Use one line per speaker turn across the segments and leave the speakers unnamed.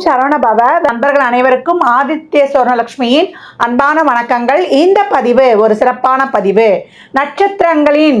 ஓம் சரவணபவ நண்பர்கள் அனைவருக்கும் ஆதித்ய சுவர்ணலட்சுமியின் அன்பான வணக்கங்கள். இந்த பதிவு ஒரு சிறப்பான பதிவு. நட்சத்திரங்களின்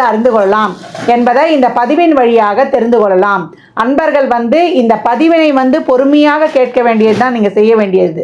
அறிந்து கொள்ளலாம் என்பதை இந்த பதிவின் வழியாக தெரிந்து கொள்ளலாம். அன்பர்கள் வந்து இந்த பதிவினை வந்து பொறுமையாக கேட்க வேண்டியது தான் நீங்கள் செய்ய வேண்டியது.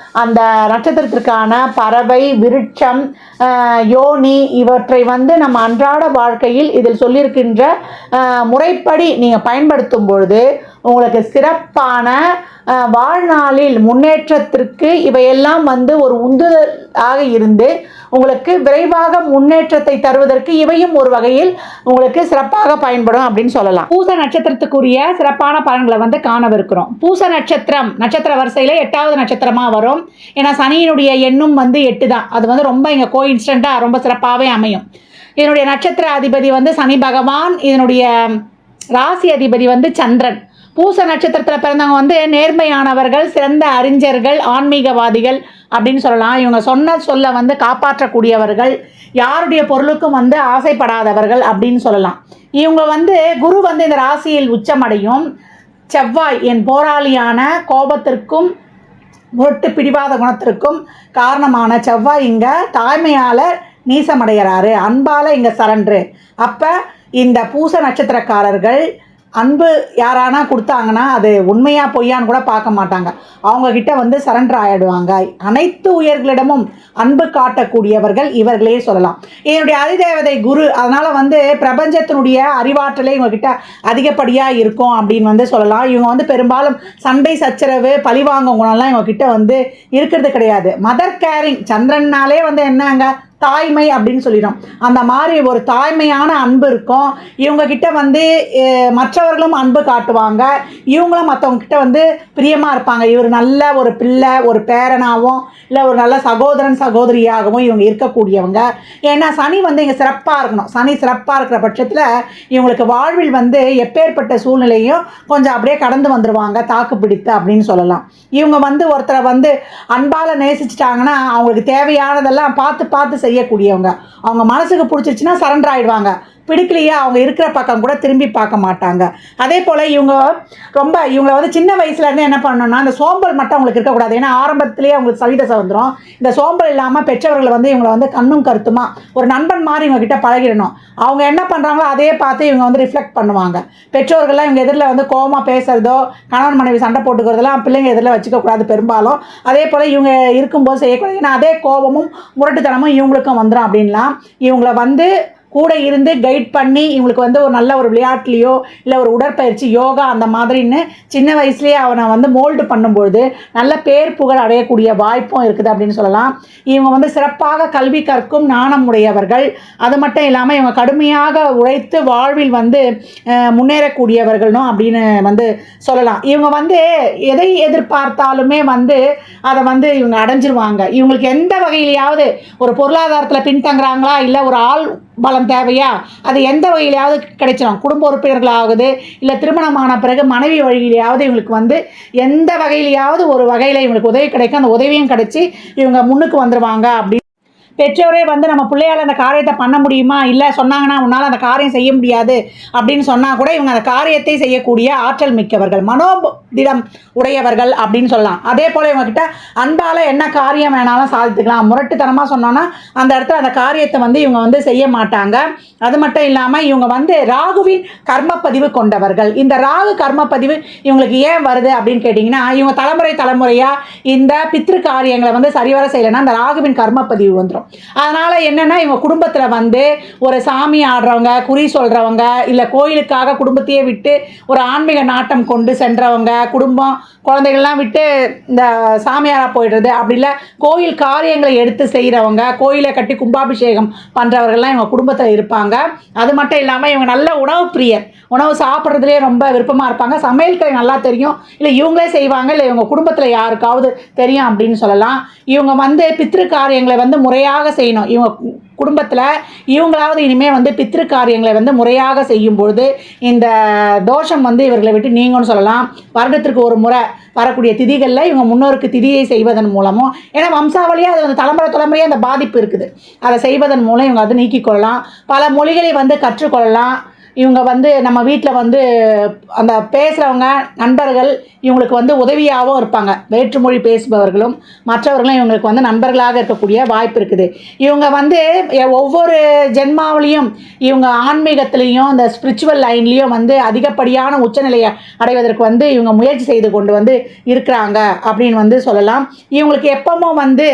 அந்த நட்சத்திரத்திற்கான பறவை விருட்சம் யோனி இவற்றை வந்து நம்ம அன்றாட வாழ்க்கையில் இதில் சொல்லியிருக்கின்ற முறைப்படி நீங்கள் பயன்படுத்தும் பொழுது உங்களுக்கு சிறப்பான வாழ்நாளில் முன்னேற்றத்திற்கு இவையெல்லாம் வந்து ஒரு உந்துதலாக இருந்து உங்களுக்கு விரைவாக முன்னேற்றத்தை தருவதற்கு இவையும் ஒரு வகையில் உங்களுக்கு சிறப்பாக பயன்படும் அப்படின்னு சொல்லலாம். பூச நட்சத்திரத்துக்குரிய சிறப்பான பலன்களை வந்து காணவிருக்கிறோம். பூச நட்சத்திரம் நட்சத்திர வரிசையில் எட்டாவது நட்சத்திரமாக வரும். ஏன்னா சனியினுடைய எண்ணும் வந்து எட்டு தான். அது வந்து ரொம்ப இங்கே கோ இன்ஸ்டண்ட்டாக ரொம்ப சிறப்பாகவே அமையும். இதனுடைய நட்சத்திர அதிபதி வந்து சனி பகவான். இதனுடைய ராசி அதிபதி வந்து சந்திரன். பூச நட்சத்திரத்தில் பிறந்தவங்க வந்து நேர்மையானவர்கள் சிறந்த அறிஞர்கள் ஆன்மீகவாதிகள் அப்படின்னு சொல்லலாம். இவங்க சொன்ன சொல்ல வந்து காப்பாற்றக்கூடியவர்கள் யாருடைய பொருளுக்கும் வந்து ஆசைப்படாதவர்கள் அப்படின்னு சொல்லலாம். இவங்க வந்து குரு வந்து இந்த ராசியில் உச்சமடையும். செவ்வாய் என் போராளியான கோபத்திற்கும் முரட்டு பிடிவாத குணத்திற்கும் காரணமான செவ்வாய் இங்கே தாய்மையால் நீசமடைகிறாரு. அன்பால் இங்கே சரண்டு. அப்போ இந்த பூச நட்சத்திரக்காரர்கள் அன்பு யாரானா கொடுத்தாங்கன்னா அது உண்மையாக பொய்யான்னு கூட பார்க்க மாட்டாங்க. அவங்கக்கிட்ட வந்து சரண்டர் ஆகிடுவாங்க அனைத்து உயர்களிடமும் அன்பு காட்டக்கூடியவர்கள் இவர்களே சொல்லலாம். என்னுடைய அதிதேவதை குரு அதனால் வந்து பிரபஞ்சத்தினுடைய அறிவாற்றலே இவங்கக்கிட்ட அதிகப்படியாக இருக்கும் அப்படின்னு வந்து சொல்லலாம். இவங்க வந்து பெரும்பாலும் சண்டை சச்சரவு பழிவாங்க குணம்லாம் இவங்கக்கிட்ட வந்து இருக்கிறது கிடையாது. மதர் கேரிங் சந்திரன்னாலே வந்து என்னங்க? தாய்மை அப்படின்னு சொல்லிடும். அந்த மாதிரி ஒரு தாய்மையான அன்பு இருக்கும். இவங்க கிட்ட வந்து மற்றவர்களும் அன்பு காட்டுவாங்க. இவங்களும் மற்றவங்க கிட்ட வந்து பிரியமாக இருப்பாங்க. இவர் நல்ல ஒரு பிள்ளை ஒரு பேரனாகவும் இல்லை ஒரு நல்ல சகோதரன் சகோதரியாகவும் இவங்க இருக்கக்கூடியவங்க. ஏன்னா சனி வந்து இங்கே சிறப்பாக இருக்கணும். சனி சிறப்பாக இருக்கிற பட்சத்தில் இவங்களுக்கு வாழ்வில் வந்து எப்பேற்பட்ட சூழ்நிலையும் கொஞ்சம் அப்படியே கடந்து வந்துடுவாங்க தாக்கு பிடித்து அப்படின்னு சொல்லலாம். இவங்க வந்து ஒருத்தரை வந்து அன்பால் நேசிச்சிட்டாங்கன்னா அவங்களுக்கு தேவையானதெல்லாம் பார்த்து பார்த்து செய்யக்கூடியவங்க அவங்க மனசுக்கு பிடிச்சிருச்சுன்னா சரண்டர் ஆயிடுவாங்க. பிடிக்கலையா அவங்க இருக்கிற பக்கம் கூட திரும்பி பார்க்க மாட்டாங்க. அதே போல் இவங்க ரொம்ப இவங்களை வந்து சின்ன வயசுலேருந்து என்ன பண்ணணும்னா அந்த சோம்பல் மட்டும் அவங்களுக்கு இருக்கக்கூடாது. ஏன்னா ஆரம்பத்திலேயே அவங்களுக்கு சவிதசை வந்துடும் இந்த சோம்பல் இல்லாமல் பெற்றவர்களை வந்து இவங்களை வந்து கண்ணும் கருத்துமா ஒரு நண்பன் மாதிரி இவங்ககிட்ட பழகிடணும். அவங்க என்ன பண்ணுறாங்களோ அதே பார்த்து இவங்க வந்து ரிஃப்ளெக்ட் பண்ணுவாங்க. பெற்றோர்கள்லாம் இவங்க எதிரில் வந்து கோபமாக பேசுறதோ கணவன் மனைவி சண்டை போட்டுக்கிறதெல்லாம் பிள்ளைங்க எதிரில் வச்சுக்கக்கூடாது பெரும்பாலும். அதே போல் இவங்க இருக்கும்போது செய்யக்கூடாது. ஏன்னா அதே கோபமும் முரட்டுத்தனமும் இவங்களுக்கும் வந்துடும் அப்படின்லாம். இவங்களை வந்து கூட இருந்து கைட் பண்ணி இவங்களுக்கு வந்து ஒரு நல்ல ஒரு விளையாட்டுலேயோ இல்லை ஒரு உடற்பயிற்சி யோகா அந்த மாதிரின்னு சின்ன வயசுலேயே அவனை வந்து மோல்டு பண்ணும்பொழுது நல்ல பேர் புகழ் அடையக்கூடிய வாய்ப்பும் இருக்குது அப்படின்னு சொல்லலாம். இவங்க வந்து சிறப்பாக கல்வி கற்கும் நாணம் உடையவர்கள். அது மட்டும் இல்லாமல் இவங்க கடுமையாக உழைத்து வாழ்வில் வந்து அஹ், முன்னேறக்கூடியவர்களும் அப்படின்னு வந்து சொல்லலாம். இவங்க வந்து எதை எதிர்பார்த்தாலுமே வந்து அதை வந்து இவங்க அடைஞ்சிருவாங்க. இவங்களுக்கு எந்த வகையிலையாவது ஒரு பொருளாதாரத்தில் பின்தங்குறாங்களா இல்லை ஒரு ஆள் பலம் தேவையா? அது எந்த வகையிலையாவது கிடைச்சிடும் குடும்ப உறுப்பினர்களாகுது இல்லை திருமணமான பிறகு மனைவி வழியிலையாவது இவங்களுக்கு வந்து எந்த வகையிலையாவது ஒரு வகையில் இவங்களுக்கு உதவி கிடைக்கும். அந்த உதவியும் கிடைச்சி இவங்க முன்னுக்கு வந்துடுவாங்க அப்படி பெற்றோரே வந்து நம்ம பிள்ளையால் அந்த காரியத்தை பண்ண முடியுமா? இல்லை சொன்னாங்கன்னா உன்னால் அந்த காரியம் செய்ய முடியாது அப்படின்னு சொன்னால் கூட இவங்க அந்த காரியத்தை செய்யக்கூடிய ஆற்றல் மிக்கவர்கள் மனோதிடம் உடையவர்கள் அப்படின்னு சொல்லலாம். அதே போல் இவங்கக்கிட்ட அன்பால் என்ன காரியம் வேணாலும் சாதித்துக்கலாம். முரட்டுத்தனமாக சொன்னோன்னா அந்த இடத்துல அந்த காரியத்தை வந்து இவங்க வந்து செய்ய மாட்டாங்க. அது மட்டும் இல்லாமல் இவங்க வந்து ராகுவின் கர்மப்பதிவு கொண்டவர்கள். இந்த ராகு கர்மப்பதிவு இவங்களுக்கு ஏன் வருது அப்படின்னு கேட்டிங்கன்னா இவங்க தலைமுறை தலைமுறையாக இந்த பித்ரு காரியங்களை வந்து சரிவர செய்யலைன்னா அந்த ராகுவின் கர்மப்பதிவு வந்துடும் அதனால் என்னென்னா இவங்க குடும்பத்தில் வந்து ஒரு சாமி ஆடுறவங்க குறி சொல்கிறவங்க இல்லை கோயிலுக்காக குடும்பத்தையே விட்டு ஒரு ஆன்மீக நாட்டம் கொண்டு சென்றவங்க குடும்பம் குழந்தைகள்லாம் விட்டு இந்த சாமியாராக போயிடுறது அப்படி இல்லை கோயில் காரியங்களை எடுத்து செய்கிறவங்க கோயிலை கட்டி கும்பாபிஷேகம் பண்ணுறவர்கள்லாம் இவங்க குடும்பத்தில் இருப்பாங்க. அது மட்டும் இல்லாமல் இவங்க நல்ல உணவு பிரியர். உணவு சாப்பிட்றதுலேயே ரொம்ப விருப்பமாக இருப்பாங்க. சமையல் கலை நல்லா தெரியும். இல்லை இவங்களே செய்வாங்க. இல்லை இவங்க குடும்பத்தில் யாருக்காவது தெரியும் அப்படின்னு சொல்லலாம். இவங்க வந்து பித்ரு காரியங்களை வந்து முறையாக செய்யணும். இவங்க குடும்பத்தில் இவங்களாவது இனிமேல் வந்து பித்ரு காரியங்களை வந்து முறையாக செய்யும்பொழுது இந்த தோஷம் வந்து இவர்களை விட்டு நீங்கன்னு சொல்லலாம். வருடத்திற்கு ஒரு முறை வரக்கூடிய திதிகளில் இவங்க முன்னோருக்கு திதியை செய்வதன் மூலமும் ஏன்னா வம்சாவளியாக அது வந்து தலைமுறை தலைமுறையாக அந்த பாதிப்பு இருக்குது. அதை செய்வதன் மூலம் இவங்க அதை நீக்கிக்கொள்ளலாம் பல மொழிகளை வந்து கற்றுக்கொள்ளலாம். இவங்க வந்து நம்ம வீட்டில் வந்து அந்த பேசுகிறவங்க நண்பர்கள் இவங்களுக்கு வந்து உதவியாகவும் இருப்பாங்க. வேற்றுமொழி பேசுபவர்களும் மற்றவர்களும் இவங்களுக்கு வந்து நண்பர்களாக இருக்கக்கூடிய வாய்ப்பு இருக்குது. இவங்க வந்து ஒவ்வொரு ஜென்மாவிலையும் இவங்க ஆன்மீகத்திலையும் இந்த ஸ்பிரிச்சுவல் லைன்லேயும் வந்து அதிகப்படியான உச்சநிலையை அடைவதற்கு வந்து இவங்க முயற்சி செய்து கொண்டு வந்து இருக்கிறாங்க அப்படின்னு வந்து சொல்லலாம். இவங்களுக்கு எப்பவும் வந்து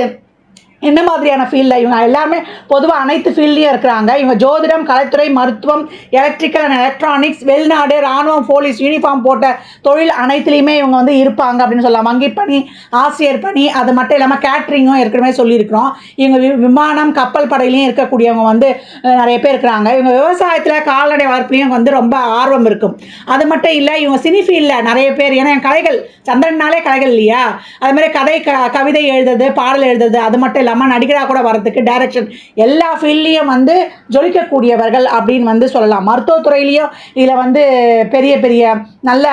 என்ன மாதிரியான ஃபீல்டில் இவங்க எல்லாருமே பொதுவாக அனைத்து ஃபீல்ட்லேயும் இருக்கிறாங்க. இவங்க ஜோதிடம் கலைத்துறை மருத்துவம் எலக்ட்ரிக்கல் அண்ட் எலக்ட்ரானிக்ஸ் வெளிநாடு ராணுவம் போலீஸ் யூனிஃபார்ம் போட்ட தொழில் அனைத்துலேயுமே இவங்க வந்து இருப்பாங்க அப்படின்னு சொல்லலாம். வங்கி பணி ஆசிரியர் பணி அது மட்டும் இல்லாமல் கேட்ரிங்கும் ஏற்கனவே சொல்லியிருக்கிறோம். இவங்க வி- விமானம் கப்பல் படையிலையும் இருக்கக்கூடியவங்க வந்து நிறைய பேர் இருக்கிறாங்க. இவங்க விவசாயத்தில் கால்நடை வளர்ப்புலையும் வந்து ரொம்ப ஆர்வம் இருக்கும். அது மட்டும் இல்லை இவங்க சினி ஃபீல்டில் நிறைய பேர் ஏன்னா கலைகள் சந்திரனாலே கலைகள் இல்லையா? அது மாதிரி கதை க கவிதை எழுதுறது பாடல் எழுதுறது அது மட்டும் இல்லாமல் நடிகராக கூட வரதுக்கு டைரக்ஷன் எல்லா ஃபீல்ட்லேயும் வந்து ஜொலிக்கக்கூடியவர்கள் அப்படின்னு வந்து சொல்லலாம். மருத்துவத்துறையிலையும் இதில் வந்து பெரிய பெரிய நல்ல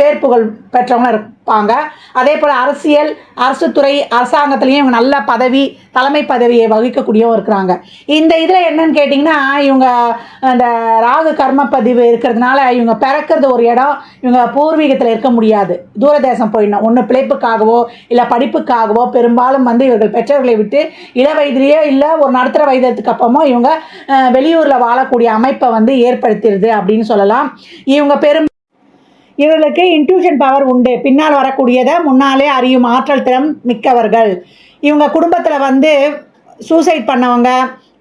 பேர் புகழ் பெற்றவங்க இருப்பாங்க. அதே போல் அரசியல் அரசு துறை அரசாங்கத்துலேயும் இவங்க நல்ல பதவி தலைமை பதவியை வகிக்கக்கூடியவும் இருக்கிறாங்க. இந்த இதில் என்னன்னு கேட்டிங்கன்னா இவங்க அந்த ராகு கர்ம பதிவு இருக்கிறதுனால இவங்க பிறக்கிறது ஒரு இடம் இவங்க பூர்வீகத்தில் இருக்க முடியாது. தூரதேசம் போயிடணும். ஒன்று பிழைப்புக்காகவோ இல்லை படிப்புக்காகவோ பெரும்பாலும் வந்து இவர்கள் பெற்றவர்களை விட்டு இள வயதிலேயோ இல்லை ஒரு நடுத்தர வயதுக்கு அப்புறமோ இவங்க வெளியூரில் வாழக்கூடிய அமைப்பை வந்து ஏற்படுத்திடுது அப்படின்னு சொல்லலாம். இவங்க பெரும் இவர்களுக்கு இன்ட்யூஷன் பவர் உண்டு. பின்னால் வரக்கூடியதை முன்னாலே அறியும் ஆற்றல் திறம் மிக்கவர்கள். இவங்க குடும்பத்தில் வந்து சூசைட் பண்ணவங்க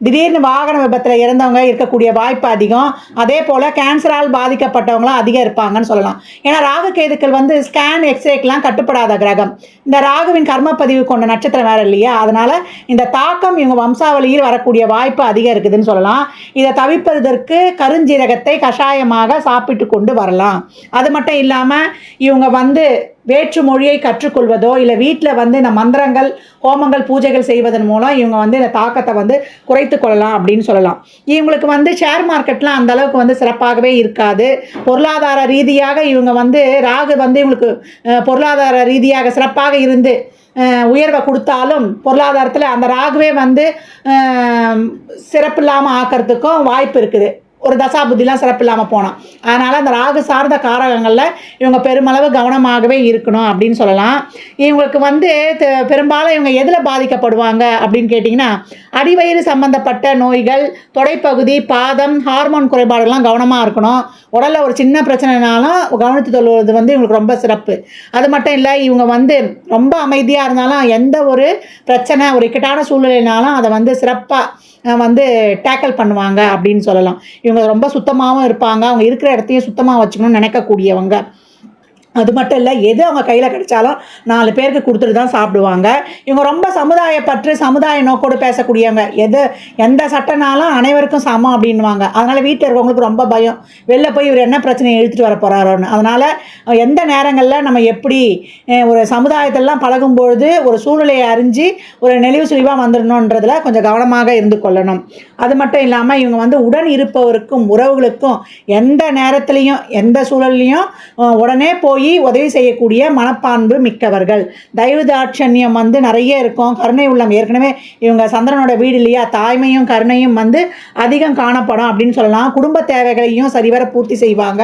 திடீர்னு வாகன விபத்தில் இறந்தவங்க இருக்கக்கூடிய வாய்ப்பு அதிகம். அதே போல் கேன்சரால் பாதிக்கப்பட்டவங்களும் அதிகம் இருப்பாங்கன்னு சொல்லலாம். ஏன்னா ராகு கேதுக்கள் வந்து ஸ்கேன் எக்ஸ்ரேக்கெலாம் கட்டுப்படாத கிரகம். இந்த ராகுவின் கர்மப்பதிவு கொண்ட நட்சத்திரம் வேறு இல்லையா? அதனால் இந்த தாக்கம் இவங்க வம்சாவளியில் வரக்கூடிய வாய்ப்பு அதிகம் இருக்குதுன்னு சொல்லலாம். இதை தவிர்ப்பதற்கு கருஞ்சீரகத்தை கஷாயமாக சாப்பிட்டு கொண்டு வரலாம். அது மட்டும் இல்லாமல் இவங்க வந்து வேற்று மொழியை கற்றுக்கொள்வதோ இல்லை வீட்டில் வந்து இந்த மந்திரங்கள் ஹோமங்கள் பூஜைகள் செய்வதன் மூலம் இவங்க வந்து இந்த தாக்கத்தை வந்து குறைத்து கொள்ளலாம் அப்படின்னு சொல்லலாம். இவங்களுக்கு வந்து ஷேர் மார்க்கெட்லாம் அந்த அளவுக்கு வந்து சிறப்பாகவே இருக்காது. பொருளாதார ரீதியாக இவங்க வந்து ராகு வந்து இவங்களுக்கு பொருளாதார ரீதியாக சிறப்பாக இருந்து உயர்வை கொடுத்தாலும் பொருளாதாரத்தில் அந்த ராகுவே வந்து சிறப்பில்லாமல் சிறப்பு இல்லாமல் ஆக்கிறதுக்கும் வாய்ப்பு இருக்குது. ஒரு தசாபுத்திலாம் சிறப்பு இல்லாமல் போனான். அதனால் அந்த ராகு சார்ந்த காரகங்களில் இவங்க பெருமளவு கவனமாகவே இருக்கணும் அப்படின்னு சொல்லலாம். இவங்களுக்கு வந்து பெரும்பாலும் இவங்க எதில் பாதிக்கப்படுவாங்க அப்படின்னு கேட்டிங்கன்னா அடிவயிறு சம்பந்தப்பட்ட நோய்கள் தொடைப்பகுதி பாதம் ஹார்மோன் குறைபாடுலாம் கவனமாக இருக்கணும். உடலில் ஒரு சின்ன பிரச்சனைனாலும் கவனித்து தொழுவது வந்து இவங்களுக்கு ரொம்ப சிறப்பு. அது மட்டும் இல்லை இவங்க வந்து ரொம்ப அமைதியாக இருந்தாலும் எந்த ஒரு பிரச்சனை ஒரு இக்கட்டான சூழ்நிலைனாலும் அதை வந்து சிறப்பாக வந்து டேக்கிள் பண்ணுவாங்க அப்படின்னு சொல்லலாம். இவங்க ரொம்ப சுத்தமாகவும் இருப்பாங்க. அவங்க இருக்கிற இடத்தையும் சுத்தமாக வச்சுக்கணும்னு நினைக்கக்கூடியவங்க. அது மட்டும் இல்லை எது அவங்க கையில் கிடைச்சாலும் நாலு பேருக்கு கொடுத்துட்டு தான் சாப்பிடுவாங்க. இவங்க ரொம்ப சமுதாய பற்று சமுதாய நோக்கோடு பேசக்கூடியவங்க. எது எந்த சட்டனாலும் அனைவருக்கும் சமம் அப்படின்வாங்க அதனால் வீட்டில் இருக்கவங்களுக்கு ரொம்ப பயம். வெளில போய் இவர் என்ன பிரச்சனையை இழுத்துட்டு வர போகிறாரோன்னு அதனால் எந்த நேரங்களில் நம்ம எப்படி ஒரு ஒரு சமுதாயத்திலலாம் பழகும்பொழுது ஒரு சூழ்நிலையை அறிஞ்சு ஒரு நெளிவு சுழிவாக வந்துடணுன்றதில் கொஞ்சம் கவனமாக இருந்து கொள்ளணும். அது மட்டும் இல்லாமல் இவங்க வந்து உடன் இருப்பவருக்கும் உறவுகளுக்கும் எந்த நேரத்துலையும் எந்த சூழல்லையும் உடனே போய் போய் உதவி செய்யக்கூடிய மனப்பான்பு மிக்கவர்கள். தயவு தாட்சண்யம் வந்து நிறைய இருக்கும். கருணை உள்ளம். ஏற்கனவே இவங்க சந்திரனோட வீடு இல்லையா? தாய்மையும் கருணையும் வந்து அதிகம் காணப்படும் அப்படின்னு சொல்லலாம். குடும்ப தேவைகளையும் சரிவர பூர்த்தி செய்வாங்க.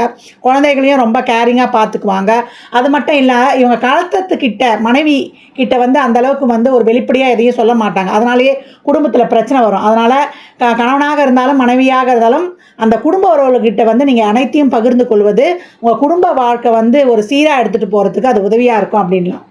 குழந்தைகளையும் ரொம்ப கேரிங்காக பார்த்துக்குவாங்க. அது மட்டும் இல்லை இவங்க கலத்தத்துக்கிட்ட மனைவி கிட்ட வந்து அந்த அளவுக்கு வந்து ஒரு வெளிப்படையாக எதையும் சொல்ல மாட்டாங்க. அதனாலேயே குடும்பத்தில் பிரச்சனை வரும். அதனால் க கணவனாக இருந்தாலும் மனைவியாக இருந்தாலும் அந்த குடும்ப உறவுகிட்ட வந்து நீங்கள் அனைத்தையும் பகிர்ந்து கொள்வது உங்கள் குடும்ப வாழ்க்கை வந்து ஒரு சீராக எடுத்துகிட்டு போகிறதுக்கு அது உதவியாக இருக்கும் அப்படின்லாம்.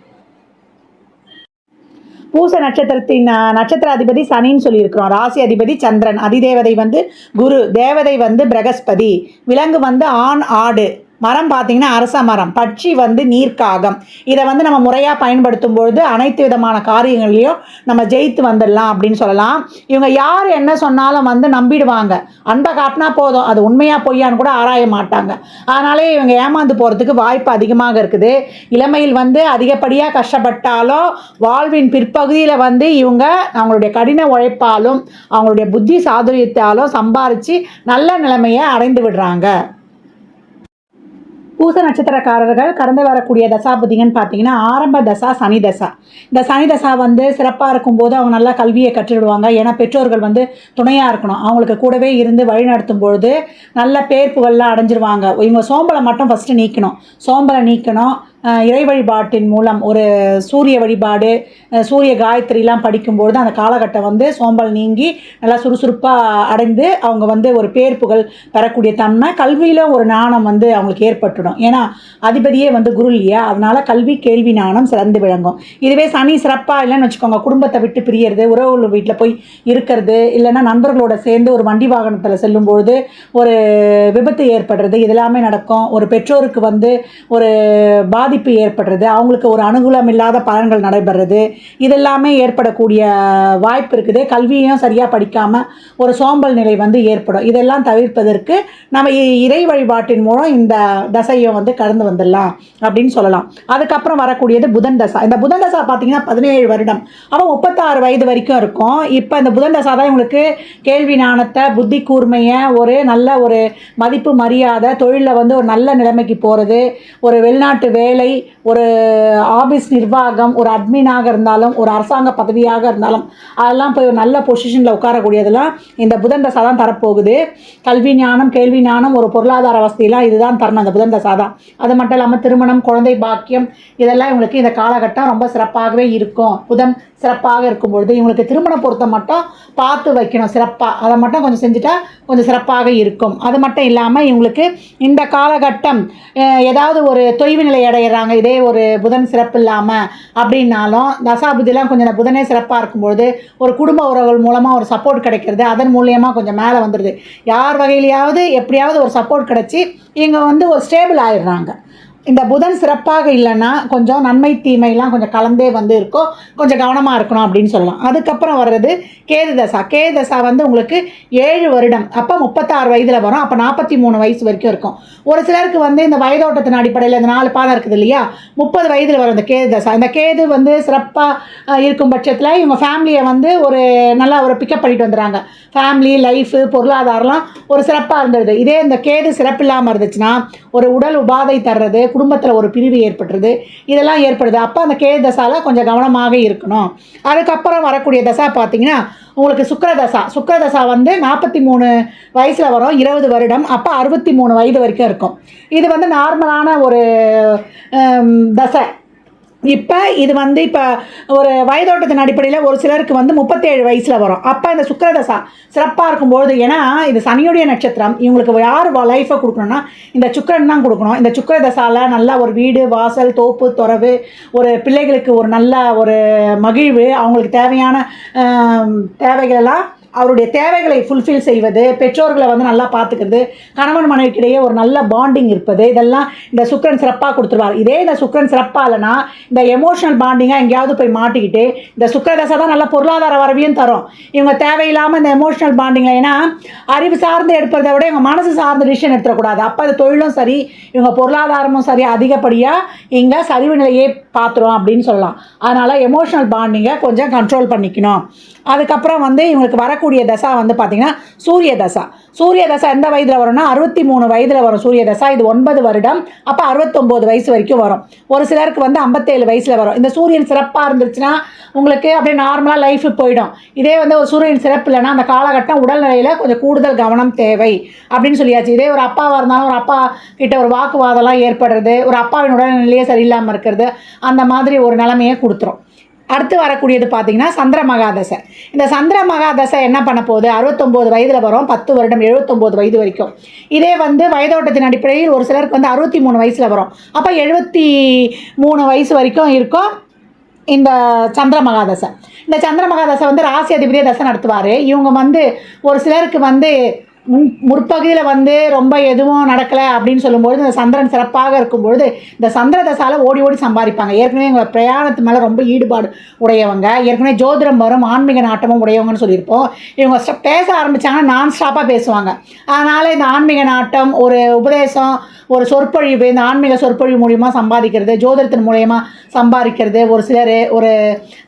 பூச நட்சத்திரத்தின் நட்சத்திர அதிபதி சனின்னு சொல்லியிருக்கிறோம். ராசி அதிபதி சந்திரன். அதிதேவதை வந்து குரு தேவதை வந்து பிரகஸ்பதி. விலங்கு வந்து ஆண் ஆடு. மரம் பார்த்தீங்கன்னா அரச மரம் பட்சி வந்து நீர்க்காகம். இதை வந்து நம்ம முறையாக பயன்படுத்தும் பொழுது அனைத்து விதமான காரியங்களையும் நம்ம ஜெயித்து வந்துடலாம் அப்படின்னு சொல்லலாம். இவங்க யார் என்ன சொன்னாலும் வந்து நம்பிடுவாங்க. அன்பை காட்டினா போதும். அது உண்மையாக பொய்யான்னு கூட ஆராய மாட்டாங்க. அதனாலே இவங்க ஏமாந்து போகிறதுக்கு வாய்ப்பு அதிகமாக இருக்குது. இளமையில் வந்து அதிகப்படியாக கஷ்டப்பட்டாலும் வாழ்வின் பிற்பகுதியில் வந்து இவங்க அவங்களுடைய கடின உழைப்பாலும் அவங்களுடைய புத்தி சாதுரியத்தாலும் சம்பாரித்து நல்ல நிலைமையை அடைந்து விடுறாங்க. பூச நட்சத்திரக்காரர்கள் கடந்து வரக்கூடிய தசாபதிங்கன்னு பார்த்தீங்கன்னா ஆரம்ப தசா சனி தசா. இந்த சனி தசா வந்து சிறப்பாக இருக்கும்போது அவங்க நல்லா கல்வியை கற்றுடுவாங்க ஏன்னா பெற்றோர்கள் வந்து துணையாக இருக்கணும். அவங்களுக்கு கூடவே இருந்து வழிநடத்தும் பொழுது நல்ல பேர் புகழ்லாம் அடைஞ்சிருவாங்க. இவங்க சோம்பலை மட்டும் ஃபஸ்ட்டு நீக்கணும். சோம்பலை நீக்கணும். இறை வழிபாட்டின் மூலம் ஒரு சூரிய வழிபாடு சூரிய காயத்ரிலாம் படிக்கும்பொழுது அந்த காலகட்டம் வந்து சோம்பல் நீங்கி நல்லா சுறுசுறுப்பாக அடைந்து அவங்க வந்து ஒரு பேர் புகழ் பெறக்கூடிய தன்மை கல்வியில் ஒரு நாணம் வந்து அவங்களுக்கு ஏற்பட்டுடும். ஏன்னா அதிபதியே வந்து குரு இல்லையா? அதனால் கல்வி கேள்வி நாணம் சிறந்து விளங்கும். இதுவே சனி சிறப்பாக இல்லைன்னு வச்சுக்கோங்க. குடும்பத்தை விட்டு பிரியறது உறவுகள் வீட்டில் போய் இருக்கிறது இல்லைன்னா நண்பர்களோட சேர்ந்து ஒரு வண்டி வாகனத்தில் செல்லும்பொழுது ஒரு விபத்து ஏற்படுறது இதெல்லாமே நடக்கும். ஒரு பெற்றோருக்கு வந்து ஒரு பாதி பாதிப்பு ஏற்படுறது அவங்களுக்கு ஒரு அனுகூலம் இல்லாத பலன்கள் நடைபெறது இதெல்லாமே ஏற்படக்கூடிய வாய்ப்பு இருக்குது. கல்வியும் சரியாக படிக்காமல் ஒரு சோம்பல் நிலை வந்து ஏற்படும். இதெல்லாம் தவிர்ப்பதற்கு நம்ம இ- இறை வழிபாட்டின் மூலம் இந்த தசையை வந்து கடந்து வந்துடலாம் அப்படின்னு சொல்லலாம். அதுக்கப்புறம் வரக்கூடியது புதன் தசா. இந்த புதன் தசா பார்த்தீங்கன்னா பதினேழு வருடம். அப்போ முப்பத்தாறு வயது வரைக்கும் இருக்கும். இப்போ இந்த புதன் தசா தான் இவங்களுக்கு கேள்வி ஞானத்தை புத்தி கூர்மையை ஒரு நல்ல ஒரு மதிப்பு மரியாதை தொழிலில் வந்து ஒரு நல்ல நிலைமைக்கு போகிறது ஒரு வெளிநாட்டு வேலை ஒரு ஆபீஸ் நிர்வாகம் ஒரு அட்மினாக இருந்தாலும் ஒரு அரசாங்க பதவியாக இருந்தாலும் அதெல்லாம் போய் ஒரு நல்ல பொசிஷனில் உட்காரக்கூடியதெல்லாம் இந்த புதன் தசா தான் தரப்போகுது. கல்வி ஞானம் கேள்வி ஞானம் ஒரு பொருளாதார வசதியெல்லாம் இதுதான் தரணும் அந்த புதன் தசா தான். அது மட்டும் இல்லாமல் திருமணம் குழந்தை பாக்கியம் இதெல்லாம் இவங்களுக்கு இந்த காலகட்டம் ரொம்ப சிறப்பாகவே இருக்கும். புதன் சிறப்பாக இருக்கும் பொழுது இவங்களுக்கு திருமண பொருத்தம் மட்டும் பார்த்து வைக்கணும் சிறப்பாக அதை மட்டும் கொஞ்சம் செஞ்சுட்டா கொஞ்சம் சிறப்பாக இருக்கும். அது மட்டும் இல்லாமல் இவங்களுக்கு இந்த காலகட்டம் ஏதாவது ஒரு தொய்வு நிலை போயிடுறாங்க இதே ஒரு புதன் சிறப்பு இல்லாமல் அப்படின்னாலும் தசாபுதிலாம் கொஞ்சம் புதனே சிறப்பாக இருக்கும்பொழுது ஒரு குடும்ப உறவுகள் மூலமாக ஒரு சப்போர்ட் கிடைக்கிறது அதன் மூலியமாக கொஞ்சம் மேலே வந்துடுது யார் வகையிலையாவது எப்படியாவது ஒரு சப்போர்ட் கிடச்சி இவங்க வந்து ஒரு ஸ்டேபிள் ஆயிடுறாங்க. இந்த புதன் சிறப்பாக இல்லைன்னா கொஞ்சம் நன்மை தீமைலாம் கொஞ்சம் கலந்தே வந்து இருக்கும் கொஞ்சம் கவனமாக இருக்கணும் அப்படின்னு சொல்லலாம். அதுக்கப்புறம் வர்றது கேது தசா. கேது தசா வந்து உங்களுக்கு ஏழு வருடம். அப்போ முப்பத்தாறு வயதில் வரும். அப்போ நாற்பத்தி மூணு வயசு வரைக்கும் இருக்கும். ஒரு சிலருக்கு வந்து இந்த வயதோட்டத்தின் அடிப்படையில் இந்த நாலு பாதம் இருக்குது இல்லையா? முப்பது வயதில் வரும் இந்த கேது தசா. இந்த கேது வந்து சிறப்பாக இருக்கும் பட்சத்தில் இவங்க ஃபேமிலியை வந்து ஒரு நல்லா ஒரு பிக்கப் பண்ணிட்டு வந்துடுறாங்க. ஃபேமிலி லைஃபு பொருளாதாரம்லாம் ஒரு சிறப்பாக இருந்தது. இதே இந்த கேது சிறப்பில்லாமல் இருந்துச்சுன்னா ஒரு உடல் உபாதை தர்றது குடும்பத்தில் ஒரு பிரிவு ஏற்பட்டுறது இதெல்லாம் ஏற்படுது. அப்போ அந்த கே தசாவில் கொஞ்சம் கவனமாக இருக்கணும். அதுக்கப்புறம் வரக்கூடிய தசா பார்த்தீங்கன்னா உங்களுக்கு சுக்கரதசா சுக்கரதசா வந்து நாற்பத்தி மூணு வயசில் வரும் இருபது வருடம். அப்போ அறுபத்தி மூணு வயது வரைக்கும் இருக்கும். இது வந்து நார்மலான ஒரு தசை. இப்போ இது வந்து இப்போ ஒரு வயதோட்டத்தின் அடிப்படையில் ஒரு சிலருக்கு வந்து முப்பத்தேழு வயசில் வரும். அப்போ இந்த சுக்கிரதசா சிறப்பாக இருக்கும்பொழுது ஏன்னா இது சனியுடைய நட்சத்திரம். இவங்களுக்கு யார் லைஃப்பை கொடுக்கணும்னா இந்த சுக்கிரன் தான் கொடுக்கணும். இந்த சுக்கரதசாவில் நல்லா ஒரு வீடு வாசல் தோப்பு துறவு ஒரு பிள்ளைகளுக்கு ஒரு நல்ல ஒரு மகிழ்வு அவங்களுக்கு தேவையான தேவைகளெல்லாம் அவருடைய தேவைகளை ஃபுல்ஃபில் செய்வது பெற்றோர்களை வந்து நல்லா பார்த்துக்கிறது கணவன் மனைவிக்கிடையே ஒரு நல்ல பாண்டிங் இருப்பது இதெல்லாம் இந்த சுக்கிரன் சிறப்பாக கொடுத்துருவார். இதே இந்த சுக்கிரன் சிறப்பாக இல்லைன்னா இந்த எமோஷனல் பாண்டிங்காக எங்கேயாவது போய் மாட்டிக்கிட்டு இந்த சுக்கிரதசை தான் நல்ல பொருளாதார வரவையும் தரும். இவங்க தேவையில்லாமல் இந்த எமோஷனல் பாண்டிங்கில் ஏன்னா அறிவு சார்ந்து எடுப்பதை விட இவங்க மனசு சார்ந்த டிசிஷன் எடுத்துடக்கூடாது. அப்போ அது தொழிலும் சரி இவங்க பொருளாதாரமும் சரி அதிகப்படியாக இங்கே சரிவு நிலையை பார்த்துரும் அப்படின்னு சொல்லலாம். அதனால் எமோஷனல் பாண்டிங்கை கொஞ்சம் கண்ட்ரோல் பண்ணிக்கணும். அதுக்கப்புறம் வந்து இவங்களுக்கு வரக்கூடிய தசா வந்து பார்த்திங்கன்னா சூரிய தசா. சூரிய தசை எந்த வயதில் வரும்னா அறுபத்தி மூணு வயதில் வரும் சூரிய தசை இது ஒன்பது வருடம். அப்போ அறுபத்தொம்போது வயசு வரைக்கும் வரும். ஒரு சிலருக்கு வந்து ஐம்பத்தேழு வயசில் வரும். இந்த சூரியன் சிறப்பாக இருந்துச்சுன்னா உங்களுக்கு அப்படியே நார்மலாக லைஃபு போயிடும். இதே வந்து ஒரு சூரியன் சிறப்பு இல்லைன்னா அந்த காலகட்டம் உடல்நிலையில் கொஞ்சம் கூடுதல் கவனம் தேவை அப்படின்னு சொல்லியாச்சு. இதே ஒரு அப்பாவாக இருந்தாலும் ஒரு அப்பா கிட்ட ஒரு வாக்குவாதம்லாம் ஏற்படுறது ஒரு அப்பாவின் உடல்நிலையே சரியில்லாமல் இருக்கிறது அந்த மாதிரி ஒரு நிலைமையை கொடுத்துரும். அடுத்து வரக்கூடியது பார்த்திங்கன்னா சந்திர மகாதசை. இந்த சந்திர மகாதசை என்ன பண்ண போகுது? அறுபத்தொம்போது வயதில் வரும். பத்து வருடம் எழுபத்தொம்போது வயது வரைக்கும். இதே வந்து வயதோட்டத்தின் அடிப்படையில் ஒரு சிலருக்கு வந்து அறுபத்தி மூணு வயசில் வரும். அப்போ எழுபத்தி மூணு வயசு வரைக்கும் இருக்கும் இந்த சந்திர மகாதசை. இந்த சந்திர மகாதசை வந்து ராசி அதிபதியை தசை நடத்துவார். இவங்க வந்து ஒரு சிலருக்கு வந்து முன் முற்பகுதியில் வந்து ரொம்ப எதுவும் நடக்கலை அப்படின்னு சொல்லும்பொழுது இந்த சந்திரன் சிறப்பாக இருக்கும்பொழுது இந்த சந்திர தசால ஓடி ஓடி சம்பாதிப்பாங்க. ஏற்கனவே இவங்க பிரயாணத்து மேலே ரொம்ப ஈடுபாடு உடையவங்க ஏற்கனவே ஜோதிடம் வரும் ஆன்மீக நாட்டமும் உடையவங்கன்னு சொல்லியிருப்போம். இவங்க பேச ஆரம்பித்தாங்கன்னா நான் ஸ்டாப்பாக பேசுவாங்க. அதனால் இந்த ஆன்மீக நாட்டம் ஒரு உபதேசம் ஒரு சொற்பொழிவு இந்த ஆன்மீக சொற்பொழிவு மூலியமா சம்பாதிக்கிறது ஜோதிடத்தின் மூலயமா சம்பாதிக்கிறது ஒரு சிலர் ஒரு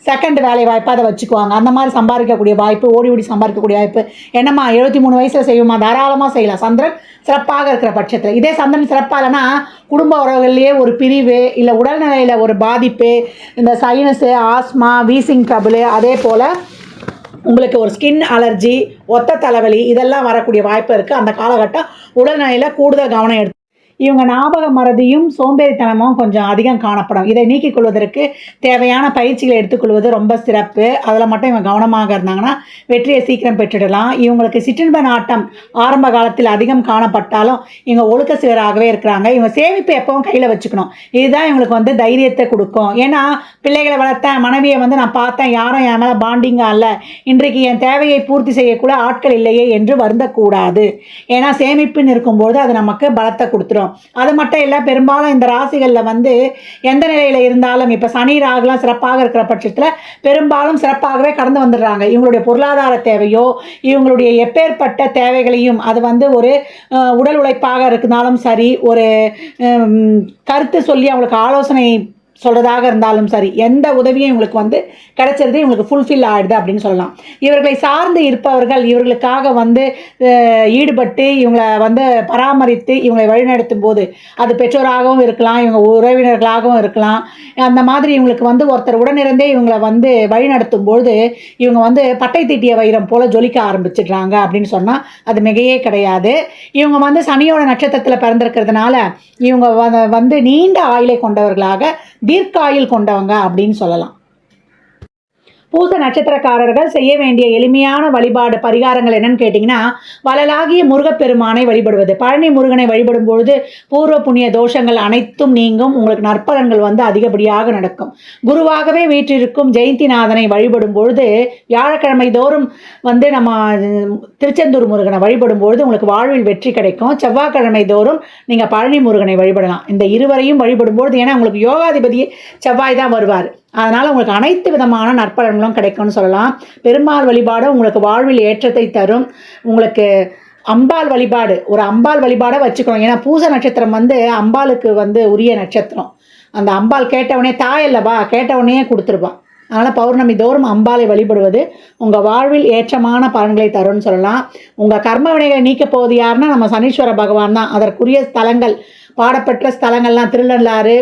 செகண்ட் வேலை வாய்ப்பாக அதை வச்சுக்குவாங்க. அந்த மாதிரி சம்பாதிக்கக்கூடிய வாய்ப்பு ஓடி ஓடி சம்பாதிக்கக்கூடிய வாய்ப்பு என்னம்மா எழுபத்தி மூணு வயசில் முடியுமா தாராளமாக செய்யலாம். சந்திரன் சிறப்பாக இருக்கிற பட்சத்தில். இதே சந்திரன் சிறப்பாக இல்லைன்னா குடும்ப உறவுகள்லேயே ஒரு பிரிவு இல்லை உடல்நிலையில் ஒரு பாதிப்பு இந்த சைனஸு ஆஸ்மா வீசிங் ட்ரபிள் அதே போல் உங்களுக்கு ஒரு ஸ்கின் அலர்ஜி ஒத்த தலைவலி இதெல்லாம் வரக்கூடிய வாய்ப்பு இருக்குது அந்த காலகட்டம் உடல்நிலையில் கூடுதல் கவனம் எடுத்து இவங்க ஞாபக மறதியும் சோம்பேறித்தனமும் கொஞ்சம் அதிகம் காணப்படும். இதை நீக்கிக் கொள்வதற்கு தேவையான பயிற்சிகளை எடுத்துக்கொள்வது ரொம்ப சிறப்பு. அதில் மட்டும் இவங்க கவனமாக இருந்தாங்கன்னா வெற்றியை சீக்கிரம் பெற்றுடலாம். இவங்களுக்கு சிற்றின்ப நாட்டம் ஆரம்ப காலத்தில் அதிகம் காணப்பட்டாலும் இவங்க ஒழுக்க சிலராகவே இருக்கிறாங்க. இவங்க சேமிப்பு எப்பவும் கையில் வச்சுக்கணும். இதுதான் இவங்களுக்கு வந்து தைரியத்தை கொடுக்கும். ஏன்னா பிள்ளைகளை வளர்த்தேன் மனைவியை வந்து நான் பார்த்தேன் யாரும் என் மேலே பாண்டிங்காக இல்லை. இன்றைக்கு என் தேவையை பூர்த்தி செய்யக்கூட ஆட்கள் இல்லையே என்று வருந்தக்கூடாது. ஏன்னா சேமிப்புன்னு இருக்கும்போது அது நமக்கு பலத்தை கொடுத்துரும். அது மட்டும் இல்லை பெரும்பாலும் இந்த ராசிகளில் வந்து எந்த நிலையில் இருந்தாலும் இப்போ சனி ராகுலாம் சிறப்பாக இருக்கிற பட்சத்தில் பெரும்பாலும் சிறப்பாகவே கடந்து வந்துடுறாங்க. இவங்களுடைய பொருளாதார தேவையோ இவங்களுடைய எப்பேற்பட்ட தேவைகளையும் அது வந்து ஒரு உடல் உழைப்பாக இருந்தாலும் சரி ஒரு கருத்து சொல்லி அவங்களுக்கு ஆலோசனை சொல்கிறதாக இருந்தாலும் சரி எந்த உதவியும் இவங்களுக்கு வந்து கிடைச்சிருது இவங்களுக்கு ஃபுல்ஃபில் ஆகிடுது அப்படின்னு சொல்லலாம். இவர்களை சார்ந்து இருப்பவர்கள் இவர்களுக்காக வந்து ஈடுபட்டு இவங்களை வந்து பராமரித்து இவங்களை வழிநடத்தும் போது அது பெற்றோராகவும் இருக்கலாம் இவங்க உறவினர்களாகவும் இருக்கலாம். அந்த மாதிரி இவங்களுக்கு வந்து ஒருத்தர் உடனிருந்தே இவங்களை வந்து வழிநடத்தும் பொழுது இவங்க வந்து பட்டை தீட்டிய வைரம் போல் ஜொலிக்க ஆரம்பிச்சிடுறாங்க அப்படின்னு சொன்னால் அது மிகையே கிடையாது. இவங்க வந்து சனியோட நட்சத்திரத்தில் பிறந்திருக்கிறதுனால இவங்க வ- வந்து நீண்ட ஆயுளை கொண்டவர்களாக தீர்க்காயில் கொண்டவங்க அப்படின்னு சொல்லலாம். பூச நட்சத்திரக்காரர்கள் செய்ய வேண்டிய எளிமையான வழிபாடு பரிகாரங்கள் என்னன்னு கேட்டிங்கன்னா வளலாகிய முருகப்பெருமானை வழிபடுவது. பழனி முருகனை வழிபடும் பொழுது பூர்வ புண்ணிய தோஷங்கள் அனைத்தும் நீங்கும். உங்களுக்கு நற்பலன்கள் வந்து அதிகப்படியாக நடக்கும். குருவாகவே வீற்றிருக்கும் ஜெயந்திநாதனை வழிபடும் பொழுது வியாழக்கிழமை தோறும் வந்து நம்ம திருச்செந்தூர் முருகனை வழிபடும் பொழுது உங்களுக்கு வாழ்வில் வெற்றி கிடைக்கும். செவ்வாய்க்கிழமை தோறும் நீங்கள் பழனி முருகனை வழிபடலாம். இந்த இருவரையும் வழிபடும் பொழுது ஏன்னா உங்களுக்கு யோகாதிபதியே செவ்வாய் தான் வருவார். அதனால் உங்களுக்கு அனைத்து விதமான நற்பலன்களும் கிடைக்கும்னு சொல்லலாம். பெருமாள் வழிபாடு உங்களுக்கு வாழ்வில் ஏற்றத்தை தரும். உங்களுக்கு அம்பாள் வழிபாடு ஒரு அம்பாள் வழிபாடை வச்சுக்கணும். ஏன்னா பூச நட்சத்திரம் வந்து அம்பாளுக்கு வந்து உரிய நட்சத்திரம். அந்த அம்பாள் கேட்டவனே தாய் அல்லவா? கேட்டவனே கொடுத்துருப்பான். அதனால் பௌர்ணமி தோறும் அம்பாளை வழிபடுவது உங்கள் வாழ்வில் ஏற்றமான பலன்களை தரும்னு சொல்லலாம். உங்கள் கர்ம வினைகளை நீக்க போவது யாருன்னா நம்ம சனீஸ்வர பகவான் தான். அதற்குரிய ஸ்தலங்கள் பாடப்பெற்ற ஸ்தலங்கள்லாம் திருநள்ளாறு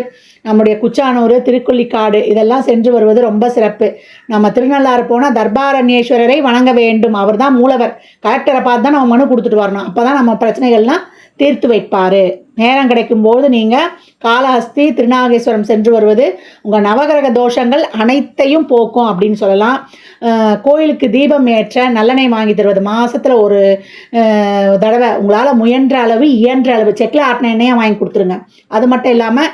நம்முடைய குச்சானூர் திருக்குள்ளிக்காடு இதெல்லாம் சென்று வருவது ரொம்ப சிறப்பு. நம்ம திருநள்ளாறு போனால் தர்பாரண்யேஸ்வரரை வணங்க வேண்டும். அவர் தான் மூலவர். கலெக்டரை பார்த்து தான் நம்ம மனு கொடுத்துட்டு வரணும். அப்போ தான் நம்ம பிரச்சனைகள்லாம் தீர்த்து வைப்பார். நேரம் கிடைக்கும்போது நீங்கள் காளஹஸ்தி திருநாகேஸ்வரம் சென்று வருவது உங்கள் நவகிரக தோஷங்கள் அனைத்தையும் போக்கும் அப்படின்னு சொல்லலாம். கோயிலுக்கு தீபம் ஏற்ற நல்லெண்ணெய் வாங்கி தருவது. மாதத்தில் ஒரு தடவை. உங்களால் முயன்ற அளவு இயன்ற அளவு. செக்கில் ஆட்டின எண்ணெயை வாங்கி கொடுத்துருங்க. அது மட்டும் இல்லாமல்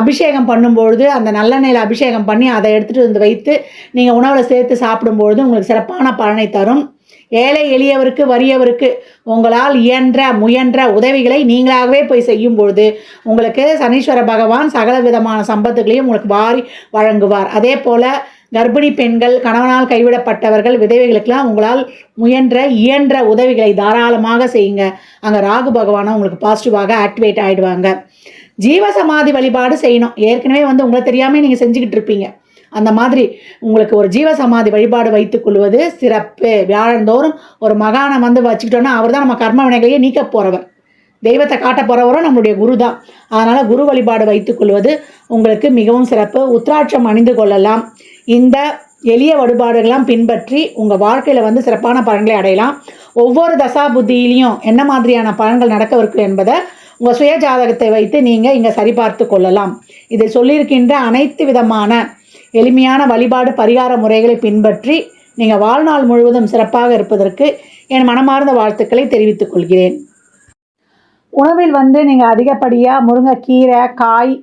அபிஷேகம் பண்ணும்பொழுது அந்த நல்லெண்ணெயில் அபிஷேகம் பண்ணி அதை எடுத்துகிட்டு வந்து வைத்து நீங்கள் உணவில் சேர்த்து சாப்பிடும்பொழுது உங்களுக்கு சிறப்பான பலனை தரும். ஏழை எளியவருக்கு வறியவருக்கு உங்களால் இயன்ற முயன்ற உதவிகளை நீங்களாகவே போய் செய்யும் பொழுது உங்களுக்கு சனீஸ்வர பகவான் சகல விதமான சம்பத்துகளையும் உங்களுக்கு வாரி வழங்குவார். அதே போல் கர்ப்பிணி பெண்கள் கணவனால் கைவிடப்பட்டவர்கள் விதவைகளுக்கெல்லாம் உங்களால் முயன்ற இயன்ற உதவிகளை தாராளமாக செய்யுங்க. அங்கே ராகு பகவானை உங்களுக்கு பாசிட்டிவாக ஆக்டிவேட் ஆகிடுவாங்க ஜீவசமாதி வழிபாடு செய்யணும். ஏற்கனவே வந்து உங்களை தெரியாமல் நீங்கள் செஞ்சுக்கிட்டு இருப்பீங்க. அந்த மாதிரி உங்களுக்கு ஒரு ஜீவசமாதி வழிபாடு வைத்துக் கொள்வது சிறப்பு. வியாழந்தோறும் ஒரு மகானை வந்து வச்சுக்கிட்டோன்னா அவர் தான் நம்ம கர்ம வினைகளையே நீக்க போகிறவர் தெய்வத்தை காட்ட போகிறவரும் நம்மளுடைய குரு தான். அதனால் குரு வழிபாடு வைத்துக் கொள்வது உங்களுக்கு மிகவும் சிறப்பு. உத்ராட்சம் அணிந்து கொள்ளலாம். இந்த எளிய வழிபாடுகள்லாம் பின்பற்றி உங்கள் வாழ்க்கையில் வந்து சிறப்பான பலன்களை அடையலாம். ஒவ்வொரு தசா புத்தியிலையும் என்ன மாதிரியான பலன்கள் நடக்கவிருக்கு என்பதை உங்கள் சுய ஜாதகத்தை வைத்து நீங்கள் இங்கே சரிபார்த்து கொள்ளலாம். இதில் சொல்லியிருக்கின்ற அனைத்து விதமான எளிமையான வழிபாடு பரிகார முறைகளை பின்பற்றி நீங்கள் வாழ்நாள் முழுவதும் சிறப்பாக இருப்பதற்கு என் மனமார்ந்த வாழ்த்துக்களை தெரிவித்துக் கொள்கிறேன். உணவில் வந்து நீங்கள் அதிகப்படியாக முருங்கைக்கீரை காய்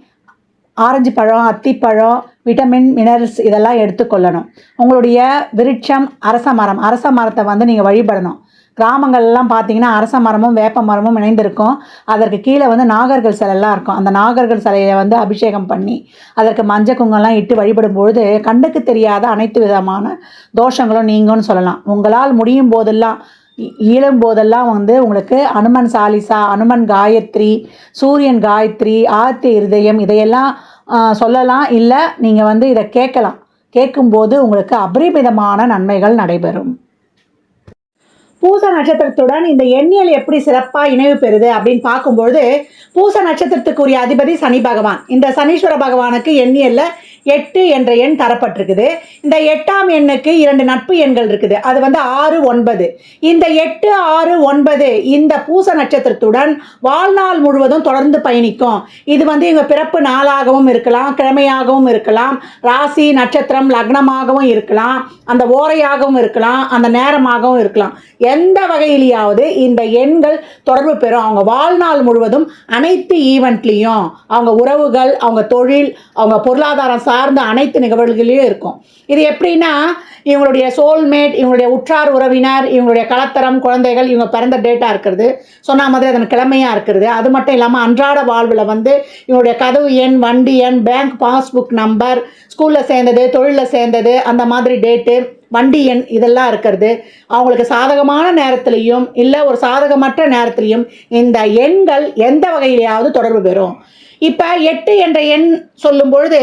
ஆரஞ்சு பழம் அத்திப்பழம் விட்டமின் மினரல்ஸ் இதெல்லாம் எடுத்துக்கொள்ளணும் உங்களுடைய விருட்சம் அரச மரம் அரச மரத்தை வந்து நீங்கள் வழிபடணும். கிராமங்கள்லாம் பார்த்தீங்கன்னா அரச மரமும் வேப்ப மரமும் இணைந்திருக்கும். அதற்கு கீழே வந்து நாகர்கள் சிலையெல்லாம் இருக்கும். அந்த நாகர்கள் சிலையை வந்து அபிஷேகம் பண்ணி அதற்கு மஞ்சள் குங்கம்லாம் இட்டு வழிபடும் பொழுது கண்ணுக்கு தெரியாத அனைத்து விதமான தோஷங்களும் நீங்கும்னு சொல்லலாம். உங்களால் முடியும் போதெல்லாம் இ- இயலும் போதெல்லாம் வந்து உங்களுக்கு அனுமன் சாலிசா அனுமன் காயத்ரி சூரியன் காயத்ரி ஆர்த்தி இருதயம் இதையெல்லாம் சொல்லலாம். இல்லை நீங்கள் வந்து இதை கேட்கலாம். கேட்கும்போது உங்களுக்கு அபரிமிதமான நன்மைகள் நடைபெறும். பூச நட்சத்திரத்துடன் இந்த எண்ணியல் எப்படி சிறப்பாக இணைவு பெறுது அப்படின்னு பார்க்கும்பொழுது பூச நட்சத்திரத்துக்குரிய அதிபதி சனி பகவான். இந்த சனீஸ்வர பகவானுக்கு எண்ணியல்ல எட்டு என்ற எண் தரப்பட்டிருக்குது. இந்த எட்டாம் எண்ணுக்கு இரண்டு நட்பு எண்கள் இருக்குது. அது வந்து ஆறு ஒன்பது. இந்த எட்டு ஆறு ஒன்பது இந்த பூச நட்சத்திரத்துடன் வாழ்நாள் முழுவதும் தொடர்ந்து பயணிக்கும். இது வந்து இவங்க பிறப்பு நாளாகவும் இருக்கலாம் கிழமையாகவும் இருக்கலாம் ராசி நட்சத்திரம் லக்னமாகவும் இருக்கலாம் அந்த ஓரையாகவும் இருக்கலாம் அந்த நேரமாகவும் இருக்கலாம். எந்த வகையிலேயாவது இந்த எண்கள் தொடர்பு பெறும். அவங்க வாழ்நாள் முழுவதும் அனைத்து ஈவெண்ட்லேயும் அவங்க உறவுகள் அவங்க தொழில் அவங்க பொருளாதாரம் சார்ந்த அனைத்து நிகழ்வுகளிலும் இருக்கும். இது எப்படின்னா இவங்களுடைய சோல்மேட் இவங்களுடைய உற்றார் உறவினர் இவங்களுடைய கலத்தரம் குழந்தைகள் இவங்க பிறந்த டேட்டாக இருக்கிறது. சொன்ன மாதிரி அதன் கிழமையாக இருக்கிறது. அது மட்டும் இல்லாமல் அன்றாட வாழ்வில் வந்து இவங்களுடைய கதவு எண் வண்டி எண் பேங்க் பாஸ்புக் நம்பர் ஸ்கூலில் சேர்ந்தது தொழிலில் சேர்ந்தது அந்த மாதிரி டேட்டு வண்டி எண் இதெல்லாம் இருக்கிறது. அவங்களுக்கு சாதகமான நேரத்திலையும் இல்லை ஒரு சாதகமற்ற நேரத்திலையும் இந்த எண்கள் எந்த வகையிலையாவது தொடர்பு பெறும். இப்போ எட்டு என்ற எண் சொல்லும் பொழுது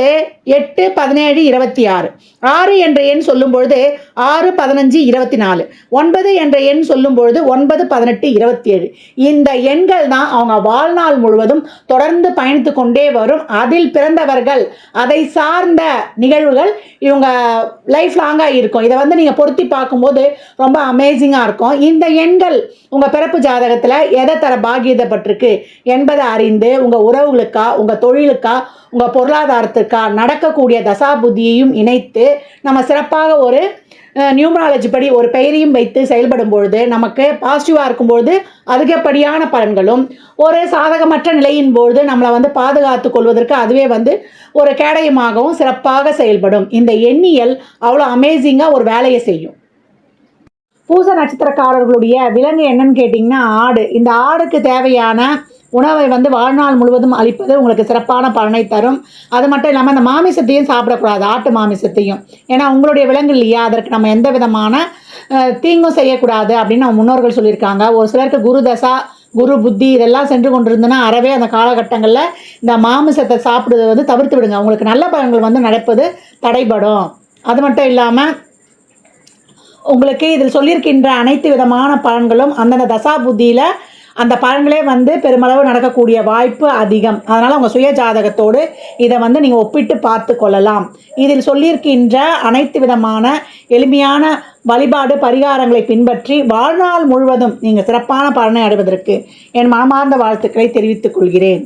எட்டு பதினேழு இருபத்தி ஆறு. ஆறு என்ற எண் சொல்லும் பொழுது ஆறு பதினஞ்சு இருபத்தி நாலு. ஒன்பது என்ற எண் சொல்லும் பொழுது ஒன்பது பதினெட்டு இருபத்தி ஏழு இந்த எண்கள் தான் அவங்க வாழ்நாள் முழுவதும் தொடர்ந்து பயணித்து கொண்டே வரும். அதில் பிறந்தவர்கள் அதை சார்ந்த நிகழ்வுகள் இவங்க லைஃப் லாங்காக இருக்கும். இதை வந்து நீங்கள் பொருத்தி பார்க்கும்போது ரொம்ப அமேசிங்காக இருக்கும். இந்த எண்கள் உங்கள் பிறப்பு ஜாதகத்தில் எதை தர பாகியதப்பட்டிருக்கு என்பதை அறிந்து உங்கள் உறவுகளுக்கா உங்கள் தொழிலுக்கா உங்கள் பொருளாதாரத்துக்கா நடக்கக்கூடிய தசாபுத்தியையும் இணைத்து நம்ம சிறப்பாக ஒரு நியூமராலஜி படி ஒரு பெயரையும் வைத்து செயல்படும் பொழுது நமக்கு பாசிட்டிவாக இருக்கும்பொழுது அதிகப்படியான பலன்களும். ஒரு சாதகமற்ற நிலையின் பொழுது நம்மளை வந்து பாதுகாத்து கொள்வதற்கு அதுவே வந்து ஒரு கேடயமாகவும் சிறப்பாக செயல்படும். இந்த எண்ணியல் அவ்வளோ அமேசிங்காக ஒரு வேலையை செய்யும். பூச நட்சத்திரக்காரர்களுடைய விலங்கு என்னன்னு கேட்டிங்கன்னா ஆடு. இந்த ஆடுக்கு தேவையான உணவை வந்து வாழ்நாள் முழுவதும் அளிப்பது உங்களுக்கு சிறப்பான பலனை தரும். அது மட்டும் இல்லாமல் இந்த மாமிசத்தையும் சாப்பிடக்கூடாது ஆட்டு மாமிசத்தையும். ஏன்னா உங்களுடைய விலங்கு இல்லையா? அதற்கு நம்ம எந்த விதமான தீங்கும் செய்யக்கூடாது அப்படின்னு நம்ம முன்னோர்கள் சொல்லியிருக்காங்க. ஒரு சிலருக்கு குரு தசா குரு புத்தி இதெல்லாம் சென்று கொண்டிருந்தனா அறவே அந்த காலகட்டங்களில் இந்த மாமிசத்தை சாப்பிடுவதை வந்து தவிர்த்து விடுங்க. உங்களுக்கு நல்ல பலன்கள் வந்து நடப்பது தடைபடும். அது மட்டும் இல்லாமல் உங்களுக்கு இதில் சொல்லியிருக்கின்ற அனைத்து விதமான பலன்களும் அந்தந்த தசா புத்தியில் அந்த பலன்களே வந்து பெருமளவு நடக்கக்கூடிய வாய்ப்பு அதிகம். அதனால் உங்கள் சுய ஜாதகத்தோடு இதை வந்து நீங்கள் ஒப்பிட்டு பார்த்து கொள்ளலாம். இதில் சொல்லியிருக்கின்ற அனைத்து விதமான எளிமையான வழிபாடு பரிகாரங்களை பின்பற்றி வாழ்நாள் முழுவதும் நீங்கள் சிறப்பான பலனை அடைவதற்கு என் மனமார்ந்த வாழ்த்துக்களை தெரிவித்துக் கொள்கிறேன்.